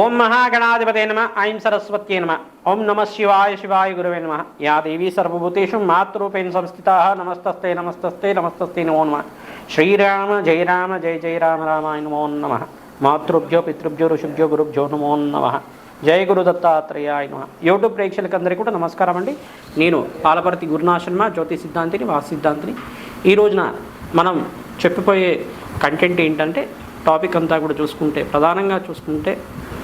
ఓం మహాగణాధిపతే నమ. ఐం సరస్వత్యే నమ. ఓం నమ శివాయ శివాయ గురువే నమ. యా దేవీ సర్వభూతేషు మాతృపేణ సంస్థితా. నమస్తస్తే నమస్తస్తే నమస్తస్తే నమో నమ. శ్రీరామ జయ రామ జయ జయ రామ రామాయ నమో నమ. మాతృభ్యో పితృభ్యో ఋషుభ్యో గురుభ్యో నమో నమ. జయ గురు దత్తాత్రేయాయ నమ. యూట్యూబ్ ప్రేక్షకులందరికీ కూడా నమస్కారం అండి. నేను పాలపర్తి గురునాశన్మ జ్యోతి సిద్ధాంతిని వాసు సిద్ధాంతిని. ఈ రోజున మనం చెప్పిపోయే కంటెంట్ ఏంటంటే టాపిక్ అంతా కూడా చూసుకుంటే ప్రధానంగా చూసుకుంటే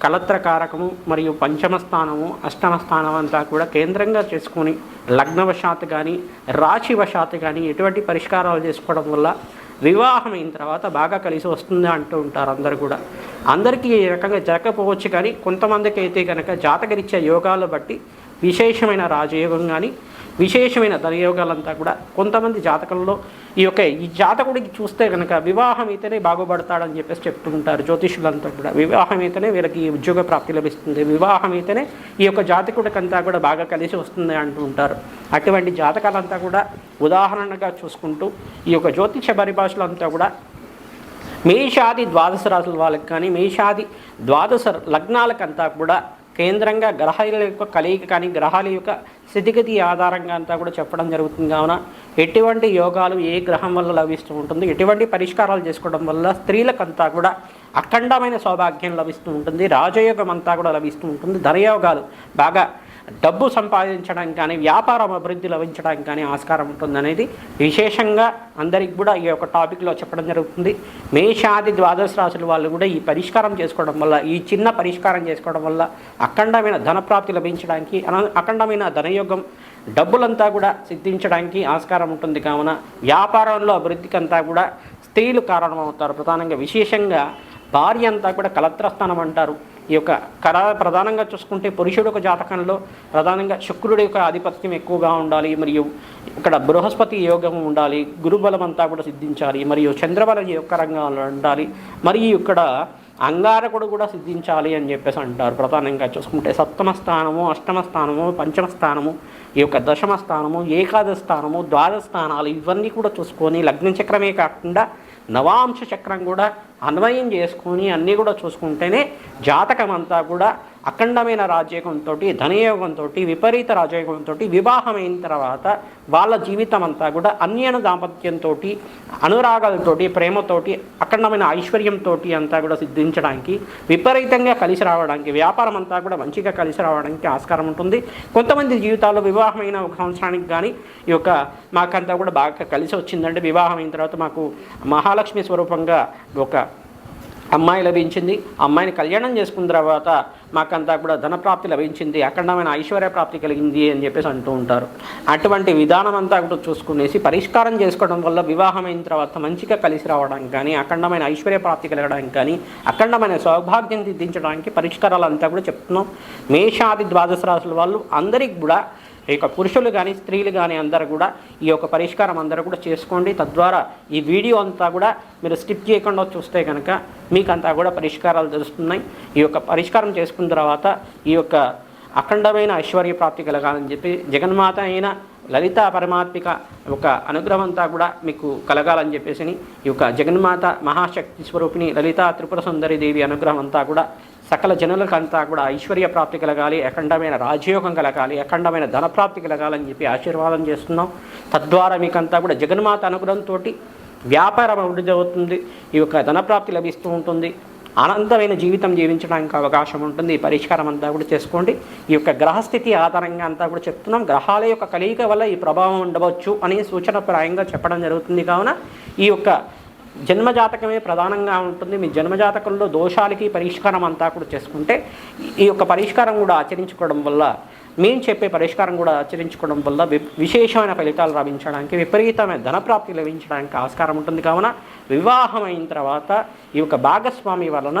కలత్రకారకము మరియు పంచమ స్థానము అష్టమ స్థానం అంతా కూడా కేంద్రంగా చేసుకొని లగ్నవశాత్తు కానీ రాశివశాత్తు కానీ ఎటువంటి పరిష్కారాలు చేసుకోవడం వల్ల వివాహం అయిన తర్వాత బాగా కలిసి వస్తుంది అంటూ ఉంటారు అందరు కూడా. అందరికీ ఈ రకంగా జరగకపోవచ్చు కానీ కొంతమందికి అయితే కనుక జాతకరిచ్చే యోగాలు బట్టి విశేషమైన రాజయోగం కానీ విశేషమైన ధనయోగాలంతా కూడా కొంతమంది జాతకంలో ఈ యొక్క ఈ జాతకుడికి చూస్తే కనుక వివాహం అయితేనే బాగుపడతాడని చెప్పేసి చెప్తుంటారు జ్యోతిషులంతా కూడా. వివాహం అయితేనే వీళ్ళకి ఉద్యోగ ప్రాప్తి లభిస్తుంది. వివాహం అయితేనే ఈ యొక్క జాతకుడికంతా కూడా బాగా కలిసి వస్తుంది అంటూ ఉంటారు. అటువంటి జాతకాలంతా కూడా ఉదాహరణగా చూసుకుంటూ ఈ యొక్క జ్యోతిష పరిభాషలో అంతా కూడా మేషాది ద్వాదశ రాశుల వాళ్ళకి కానీ మేషాది ద్వాదశ లగ్నాలకంతా కూడా కేంద్రంగా గ్రహాల యొక్క కలయిక కానీ గ్రహాల యొక్క స్థితిగతి ఆధారంగా అంతా కూడా చెప్పడం జరుగుతుంది. కావున ఎటువంటి యోగాలు ఏ గ్రహం వల్ల లభిస్తూ ఉంటుంది ఎటువంటి పరిష్కారాలు చేసుకోవడం వల్ల స్త్రీలకంతా కూడా అఖండమైన సౌభాగ్యం లభిస్తూ ఉంటుంది రాజయోగం అంతా కూడా లభిస్తూ ఉంటుంది ధనయోగాలు బాగా డబ్బు సంపాదించడానికి కానీ వ్యాపారం అభివృద్ధి లభించడానికి కానీ ఆస్కారం ఉంటుంది అనేది విశేషంగా అందరికి కూడా ఈ యొక్క టాపిక్లో చెప్పడం జరుగుతుంది. మేషాది ద్వాదశ రాశుల వాళ్ళు కూడా ఈ పరిష్కారం చేసుకోవడం వల్ల ఈ చిన్న పరిష్కారం చేసుకోవడం వల్ల అఖండమైన ధనప్రాప్తి లభించడానికి అఖండమైన ధనయోగం డబ్బులంతా కూడా సిద్ధించడానికి ఆస్కారం ఉంటుంది. కావున వ్యాపారంలో అభివృద్ధికి అంతా కూడా స్త్రీలు కారణమవుతారు. ప్రధానంగా విశేషంగా భార్య అంతా కూడా కలత్రస్థానం అంటారు. ఈ యొక్క కర ప్రధానంగా చూసుకుంటే పురుషుడు ఒక జాతకంలో ప్రధానంగా శుక్రుడి యొక్క ఆధిపత్యం ఎక్కువగా ఉండాలి మరియు ఇక్కడ బృహస్పతి యోగం ఉండాలి గురుబలం అంతా కూడా సిద్ధించాలి మరియు చంద్రబలం యొక్క రంగంలో ఉండాలి మరియు ఇక్కడ అంగారకుడు కూడా సిద్ధించాలి అని చెప్పేసి అంటారు. ప్రధానంగా చూసుకుంటే సప్తమ స్థానము అష్టమ స్థానము పంచమ స్థానము ఈ యొక్క దశమ స్థానము ఏకాదశ స్థానము ద్వాదశ స్థానాలు ఇవన్నీ కూడా చూసుకొని లగ్న చక్రమే కాకుండా నవాంశ చక్రం కూడా అన్వయం చేసుకొని అన్నీ కూడా చూసుకుంటేనే జాతకం అంతా కూడా అఖండమైన రాజయోగంతో ధనయోగంతో విపరీత రాజయోగంతో వివాహమైన తర్వాత వాళ్ళ జీవితం అంతా కూడా అన్యన దాంపత్యంతో అనురాగాలతోటి ప్రేమతోటి అఖండమైన ఐశ్వర్యంతో అంతా కూడా సిద్ధించడానికి విపరీతంగా కలిసి రావడానికి వ్యాపారం అంతా కూడా మంచిగా కలిసి రావడానికి ఆస్కారం ఉంటుంది. కొంతమంది జీవితాల్లో వివాహమైన ఒక సంవత్సరానికి కానీ ఈ యొక్క మాకంతా కూడా బాగా కలిసి వచ్చిందంటే వివాహమైన తర్వాత మాకు మహాలక్ష్మి స్వరూపంగా ఒక అమ్మాయి లభించింది. అమ్మాయిని కళ్యాణం చేసుకున్న తర్వాత మాకంతా కూడా ధనప్రాప్తి లభించింది. అఖండమైన ఐశ్వర్య ప్రాప్తి కలిగింది అని చెప్పేసి అంటూ ఉంటారు. అటువంటి విధానం అంతా కూడా చూసుకునేసి పరిష్కారం చేసుకోవడం వల్ల వివాహం అయిన తర్వాత మంచిగా కలిసి రావడానికి కానీ అఖండమైన ఐశ్వర్య ప్రాప్తి కలగడానికి కానీ అఖండమైన సౌభాగ్యం దిద్దించడానికి పరిష్కారాలు అంతా కూడా చెప్తున్నాం. మేషాది ద్వాదశ రాశుల వాళ్ళు అందరికి కూడా ఈ యొక్క పురుషులు కానీ స్త్రీలు కానీ అందరూ కూడా ఈ యొక్క పరిష్కారం అందరూ కూడా చేసుకోండి. తద్వారా ఈ వీడియో అంతా కూడా మీరు స్కిప్ చేయకుండా చూస్తే కనుక మీకు అంతా కూడా పరిష్కారాలు తెలుస్తున్నాయి. ఈ యొక్క పరిష్కారం చేసుకున్న తర్వాత ఈ యొక్క అఖండమైన ఐశ్వర్య ప్రాప్తి కలగాలని చెప్పి జగన్మాత అయిన లలిత పరమాత్మిక ఒక అనుగ్రహం అంతా కూడా మీకు కలగాలని చెప్పేసి ఈ యొక్క జగన్మాత మహాశక్తి స్వరూపిణి లలిత త్రిపుర సుందరి దేవి అనుగ్రహం అంతా కూడా సకల జనులకంతా కూడా ఐశ్వర్య ప్రాప్తి కలగాలి అఖండమైన రాజయోగం కలగాలి అఖండమైన ధనప్రాప్తి కలగాలని చెప్పి ఆశీర్వాదం చేస్తున్నాం. తద్వారా మీకంతా కూడా జగన్మాత అనుగ్రహంతో వ్యాపారం అభివృద్ధి అవుతుంది ఈ యొక్క ధనప్రాప్తి లభిస్తూ ఉంటుంది. అనంతమైన జీవితం జీవించడానికి అవకాశం ఉంటుంది. ఈ పరిష్కారం అంతా కూడా చేసుకోండి. ఈ యొక్క గ్రహస్థితి ఆధారంగా అంతా కూడా చెప్తున్నాం. గ్రహాల యొక్క కలయిక వల్ల ఈ ప్రభావం ఉండవచ్చు అనే సూచన ప్రాయంగా చెప్పడం జరుగుతుంది. కావున ఈ యొక్క జన్మజాతకమే ప్రధానంగా ఉంటుంది. మీ జన్మజాతకంలో దోషాలకి పరిష్కారం అంతా కూడా చేసుకుంటే ఈ యొక్క పరిష్కారం కూడా ఆచరించుకోవడం వల్ల మేము చెప్పే పరిష్కారం కూడా ఆచరించుకోవడం వల్ల విశేషమైన ఫలితాలు లభించడానికి విపరీతమైన ధనప్రాప్తి లభించడానికి ఆస్కారం ఉంటుంది. కావున వివాహం అయిన తర్వాత ఈ యొక్క భాగస్వామి వలన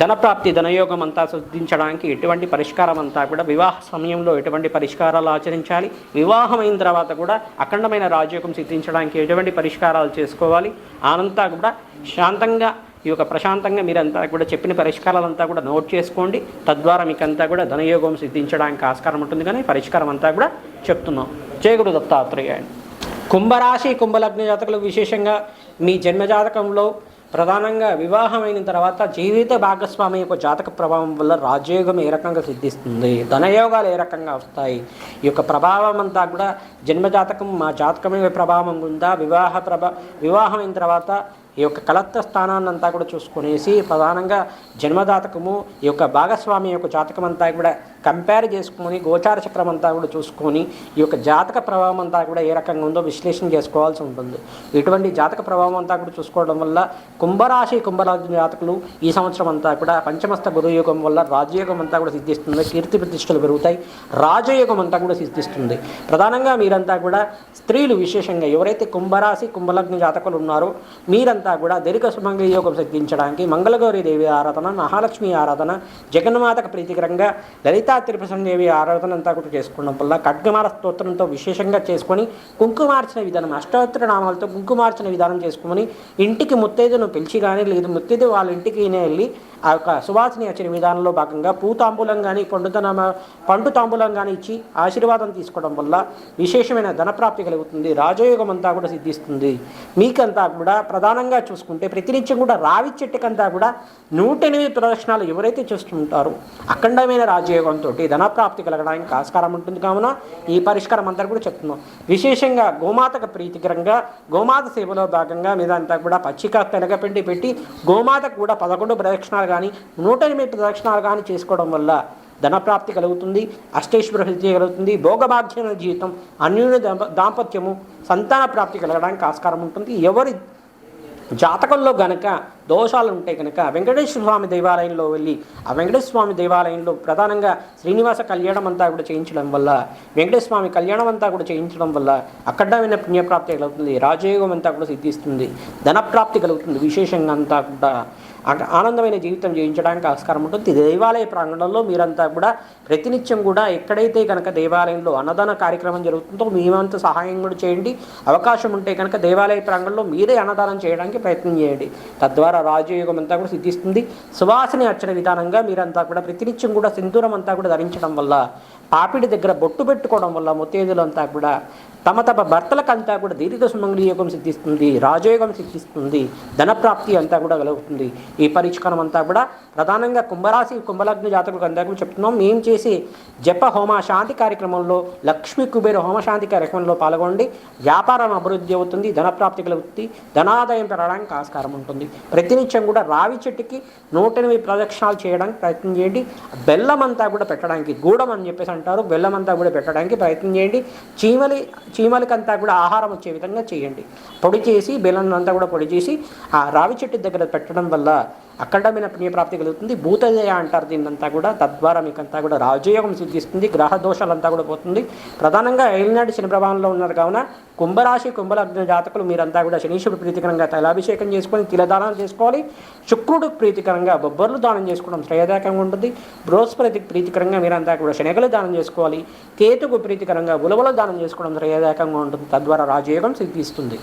ధనప్రాప్తి ధనయోగం అంతా సిద్ధించడానికి ఎటువంటి పరిష్కారం అంతా కూడా వివాహ సమయంలో ఎటువంటి పరిష్కారాలు ఆచరించాలి వివాహమైన తర్వాత కూడా అఖండమైన రాజయోగం సిద్ధించడానికి ఎటువంటి పరిష్కారాలు చేసుకోవాలి అనంతా కూడా శాంతంగా ఈ యొక్క ప్రశాంతంగా మీరంతా కూడా చెప్పిన పరిష్కారాలంతా కూడా నోట్ చేసుకోండి. తద్వారా మీకంతా కూడా ధనయోగం సిద్ధించడానికి ఆస్కారం ఉంటుంది. కానీ పరిష్కారం అంతా కూడా చెప్తున్నాం. జయగుడు దత్తాత్రేయ. కుంభరాశి కుంభలగ్న జాతకులు విశేషంగా మీ జన్మజాతకంలో ప్రధానంగా వివాహమైన తర్వాత జీవిత భాగస్వామి యొక్క జాతక ప్రభావం వల్ల రాజయోగం ఏ రకంగా సిద్ధిస్తుంది? ధనయోగాలు ఏ రకంగా వస్తాయి? ఈ యొక్క ప్రభావం అంతా కూడా జన్మజాతకం మా జాతకమే ప్రభావం ఉందా వివాహ ప్రభా వివాహమైన తర్వాత ఈ యొక్క కలత్త స్థానాన్ని అంతా కూడా చూసుకునేసి ప్రధానంగా జన్మజాతకము ఈ యొక్క భాగస్వామి యొక్క జాతకం అంతా కూడా కంపేర్ చేసుకొని గోచార చక్రం అంతా కూడా చూసుకొని ఈ యొక్క జాతక ప్రభావం అంతా కూడా ఏ రకంగా ఉందో విశ్లేషణ చేసుకోవాల్సి ఉంటుంది. ఇటువంటి జాతక ప్రభావం అంతా కూడా చూసుకోవడం వల్ల కుంభరాశి కుంభరాజు జాతకులు ఈ సంవత్సరం అంతా కూడా పంచమస్త గురుయోగం వల్ల రాజయోగం అంతా కూడా సిద్ధిస్తుంది. కీర్తి ప్రతిష్టలు పెరుగుతాయి. రాజయోగం అంతా కూడా సిద్ధిస్తుంది. ప్రధానంగా మీరంతా కూడా స్త్రీలు విశేషంగా ఎవరైతే కుంభరాశి కుంభలగ్న జాతకులు ఉన్నారో మీరంతా కూడా దీర్ఘ సుమంగళ యోగం సిద్ధించడానికి మంగళగౌరి దేవి ఆరాధన మహాలక్ష్మి ఆరాధన జగన్మాతకు ప్రీతికరంగా లలిత త్రిపురదేవి ఆరాధన అంతా కూడా చేసుకోవడం వల్ల ఖడ్గమాల స్తోత్రంతో విశేషంగా చేసుకొని కుంకుమార్చన విధానం అష్టోత్తర నామాలతో కుంకుమార్చన విధానం చేసుకొని ఇంటికి ముత్తైదును పిలిచి కానీ లేదు ముత్తైదు వాళ్ళ ఇంటికి వెళ్ళి ఆ యొక్క సువాసిని వచ్చిన విధానంలో భాగంగా పూతాంబూలం కానీ పండు పండు తాంబూలం కానీ ఇచ్చి ఆశీర్వాదం తీసుకోవడం వల్ల విశేషమైన ధనప్రాప్తి కలుగుతుంది. రాజయోగం అంతా కూడా సిద్ధిస్తుంది. మీకంతా కూడా ప్రధానంగా చూసుకుంటే ప్రతినిత్యం కూడా రావి చెట్టుకంతా కూడా నూట ఎనిమిది ప్రదర్శనలు ఎవరైతే చేస్తుంటారో అఖండమైన రాజయోగంతో ధనప్రాప్తి కలగడానికి ఆస్కారం ఉంటుంది కావున ఈ పరిష్కారం అంతా కూడా చెప్తున్నాం. విశేషంగా గోమాతకు ప్రీతికరంగా గోమాత సేవలో భాగంగా మీదంతా కూడా పచ్చిక తెనగపిండి పెట్టి గోమాతకు కూడా పదకొండు ప్రదక్షిణాలు కానీ నూట ఎనిమిది ప్రదక్షిణాలు కానీ చేసుకోవడం వల్ల ధనప్రాప్తి కలుగుతుంది అష్టేశ్వర హృదయ కలుగుతుంది భోగభాగ్యమైన జీవితం అన్యూన దాంపత్యము సంతాన ప్రాప్తి కలగడానికి ఆస్కారం ఉంటుంది. ఎవరి జాతకంలో గనక దోషాలు ఉంటే కనుక వెంకటేశ్వర స్వామి దేవాలయంలో వెళ్ళి ఆ వెంకటేశ్వర స్వామి దేవాలయంలో ప్రధానంగా శ్రీనివాస కళ్యాణం అంతా కూడా చేయించడం వల్ల వెంకటేశ్వర స్వామి కళ్యాణం అంతా కూడా చేయించడం వల్ల అక్కడమైన పుణ్యప్రాప్తి కలుగుతుంది రాజయోగం అంతా కూడా సిద్ధిస్తుంది ధనప్రాప్తి కలుగుతుంది విశేషంగా అంతా కూడా. ఆనందమైన జీవితం జీవించడానికి ఆస్కారం ఉంటుంది. దేవాలయ ప్రాంగణంలో మీరంతా కూడా ప్రతినిత్యం కూడా ఎక్కడైతే కనుక దేవాలయంలో అన్నదాన కార్యక్రమం జరుగుతుందో మేమంతా సహాయం కూడా చేయండి. అవకాశం ఉంటే కనుక దేవాలయ ప్రాంగణంలో మీరే అన్నదానం చేయడానికి ప్రయత్నం చేయండి. తద్వారా రాజయోగం అంతా కూడా సిద్ధిస్తుంది. సువాసన అర్చన విధానంగా మీరంతా కూడా ప్రతినిత్యం కూడా సింధూరం అంతా కూడా ధరించడం వల్ల పాపిడి దగ్గర బొట్టు పెట్టుకోవడం వల్ల ముత్తేజులంతా కూడా తమ తమ భర్తలకంతా కూడా దీర్ఘ సుమంగళి యోగం సిద్ధిస్తుంది రాజయోగం సిద్ధిస్తుంది ధనప్రాప్తి అంతా కూడా కలుగుతుంది. ఈ పరిష్కారం అంతా కూడా ప్రధానంగా కుంభరాశి కుంభలగ్న జాతకులకు అంతా కూడా చెప్తున్నాం. మేము చేసి జప హోమ శాంతి కార్యక్రమంలో లక్ష్మీ కుబేర హోమ శాంతి కార్యక్రమంలో పాల్గొండి వ్యాపారం అభివృద్ధి అవుతుంది ధనప్రాప్తి కలుగుతుంది ధనాదాయం పెరగడానికి ఆస్కారం ఉంటుంది. ప్రతినిత్యం కూడా రావి చెట్టుకి నూట ఎనిమిది ప్రదక్షిణాలు చేయడానికి ప్రయత్నం చేయండి. బెల్లం అంతా కూడా పెట్టడానికి గూడం అని చెప్పేసి అంటారు బెల్లం అంతా కూడా పెట్టడానికి ప్రయత్నం చేయండి. చీమలి చీమలకంతా కూడా ఆహారం వచ్చే విధంగా చేయండి. పొడి చేసి బెల్లం అంతా కూడా పొడి చేసి ఆ రావి చెట్టు దగ్గర పెట్టడం వల్ల అఖండమైన పుణ్యప్రాప్తి కలుగుతుంది. భూతజయ అంటారు దీన్నంతా కూడా. తద్వారా మీకంతా కూడా రాజయోగం సిద్ధిస్తుంది గ్రహ దోషాలంతా కూడా పోతుంది. ప్రధానంగా ఏలినాడు శని ప్రభావంలో ఉన్నారు కావున కుంభరాశి కుంభలగ్న జాతకులు మీరంతా కూడా శనీశ్వరుడు ప్రీతికరంగా తైలాభిషేకం చేసుకొని తిలదానం చేసుకోవాలి. శుక్రుడు ప్రీతికరంగా బొబ్బర్లు దానం చేసుకోవడం శ్రేయదాయకంగా ఉంటుంది. బృహస్పతి ప్రీతికరంగా మీరంతా కూడా శనగలు దానం చేసుకోవాలి. కేతుకు ప్రీతికరంగా ఉలవలు దానం చేసుకోవడం శ్రేయదాయకంగా ఉంటుంది. తద్వారా రాజయోగం సిద్ధిస్తుంది.